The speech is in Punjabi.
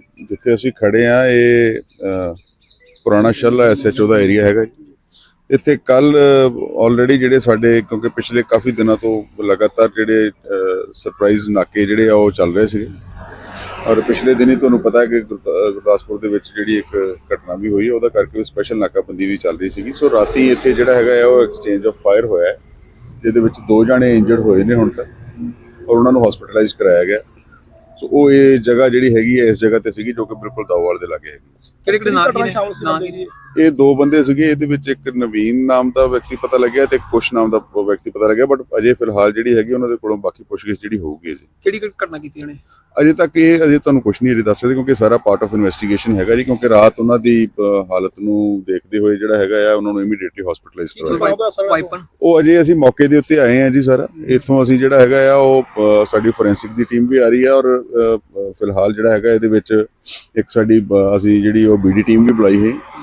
ਜਿੱਥੇ ਅਸੀਂ ਖੜੇ ਆ ਇਹ ਅ, ਪੁਰਾਣਾ ਸ਼ੱਲਾ ਐਸਐਚਓ ਦਾ ਏਰੀਆ ਹੈਗਾ ਜੀ। ਇੱਥੇ ਕੱਲ ਆਲਰੇਡੀ ਜਿਹੜੇ ਸਾਡੇ ਕਿਉਂਕਿ ਪਿਛਲੇ ਕਾਫੀ ਦਿਨਾਂ ਤੋਂ ਲਗਾਤਾਰ ਜਿਹੜੇ ਸਰਪ੍ਰਾਈਜ਼ ਨਾਕੇ ਜਿਹੜੇ ਆ ਉਹ ਚੱਲ ਰਹੇ ਸੀਗੇ। ਔਰ ਪਿਛਲੇ ਦਿਨੀ ਤੁਹਾਨੂੰ ਪਤਾ ਹੈ ਕਿ ਗੁਰਦਾ- ਗੁਰਦਾਸਪੁਰ ਦੇ ਵਿੱਚ ਜਿਹੜੀ ਇੱਕ ਘਟਨਾ ਵੀ ਹੋਈ ਉਹਦਾ ਕਰਕੇ ਵੀ ਸਪੈਸ਼ਲ ਨਾਕਾਬੰਦੀ ਵੀ ਚੱਲ ਰਹੀ ਸੀਗੀ। ਸੋ ਰਾਤੀ ਇੱਥੇ ਜਿਹੜਾ ਹੈਗਾ ਹੈ ਉਹ ਐਕਸਚੇਂਜ ਆਫ ਫਾਇਰ ਹੋਇਆ ਜਿਹਦੇ ਵਿੱਚ ਦੋ ਜਣੇ ਇੰਜਰਡ ਹੋਏ ਨੇ ਹੁਣ ਤੱਕ ਔਰ ਉਹਨਾਂ ਨੂੰ ਹਸਪੀਟਲਾਈਜ਼ ਕਰਾਇਆ ਗਿਆ। ਸੋ ਉਹ ਇਹ ਜਗ੍ਹਾ ਜਿਹੜੀ ਹੈਗੀ ਹੈ, ਇਸ ਜਗ੍ਹਾ ਤੇ ਸੀਗੀ ਜੋ ਕਿ ਬਿਲਕੁਲ ਦਾਊਵਾਲ ਦੇ ਲਾਗੇ ਹੈਗੀ ਕਿਹੜੇ ਕਿਹੜੇ ਨਾਂ ਕੀ ਨੇ? ਇਹ ਦੋ ਬੰਦੇ ਸੀਗੇ ਇਹਦੇ ਵਿੱਚ ਇੱਕ ਨਵੀਨ ਨਾਮ ਦਾ ਵਿਅਕਤੀ ਪਤਾ ਲੱਗਿਆ ਤੇ ਕੁਸ਼ ਨਾਮ ਦਾ ਵਿਅਕਤੀ ਪਤਾ ਲੱਗਿਆ ਬਟ ਅਜੇ ਫਿਲਹਾਲ ਜਿਹੜੀ ਹੈਗੀ ਉਹਨਾਂ ਦੇ ਕੋਲੋਂ ਬਾਕੀ ਪੁੱਛਗਿੱਛ ਜਿਹੜੀ ਹੋਊਗੀ ਜੀ ਕਿਹੜੀ ਕਿਹੜੀ ਘਟਨਾ ਕੀਤੀ ਉਹਨੇ? ਅਜੇ ਤੱਕ ਇਹ ਅਜੇ ਤੁਹਾਨੂੰ ਕੁਝ ਨਹੀਂ ਅਜੇ ਦੱਸ ਸਕਦੇ ਕਿਉਂਕਿ ਸਾਰਾ ਪਾਰਟ ਆਫ ਇਨਵੈਸਟੀਗੇਸ਼ਨ ਹੈਗਾ ਜੀ ਕਿਉਂਕਿ ਰਾਤ ਉਹਨਾਂ ਦੀ ਹਾਲਤ ਨੂੰ ਦੇਖਦੇ ਹੋਏ ਜਿਹੜਾ ਹੈਗਾ ਆ ਉਹਨਾਂ ਨੂੰ ਇਮੀਡੀਏਟਲੀ ਹਸਪੀਟਲਾਈਜ਼ ਕਰਵਾਇਆ ਉਹ ਅਜੇ ਅਸੀਂ ਮੌਕੇ ਦੇ ਉੱਤੇ ਆਏ ਹਾਂ ਜੀ ਸਾਰਾ। ਇੱਥੋਂ ਅਸੀਂ ਜਿਹੜਾ ਹੈਗਾ ਆ ਉਹ ਸਾਡੀ ਫੋਰੈਂਸਿਕ ਦੀ ਟੀਮ ਵੀ ਆ ਰਹੀ ਹੈ ਔਰ ਫਿਲਹਾਲ ਜਿਹੜਾ ਹੈਗਾ ਇਹਦੇ ਵਿੱਚ ਇੱਕ ਸਾਡੀ ਬ- ਅਸੀਂ ਜਿਹੜੀ ਉਹ ਬੀਡੀ ਟੀਮ ਵੀ ਬੁਲਾਈ ਹੈ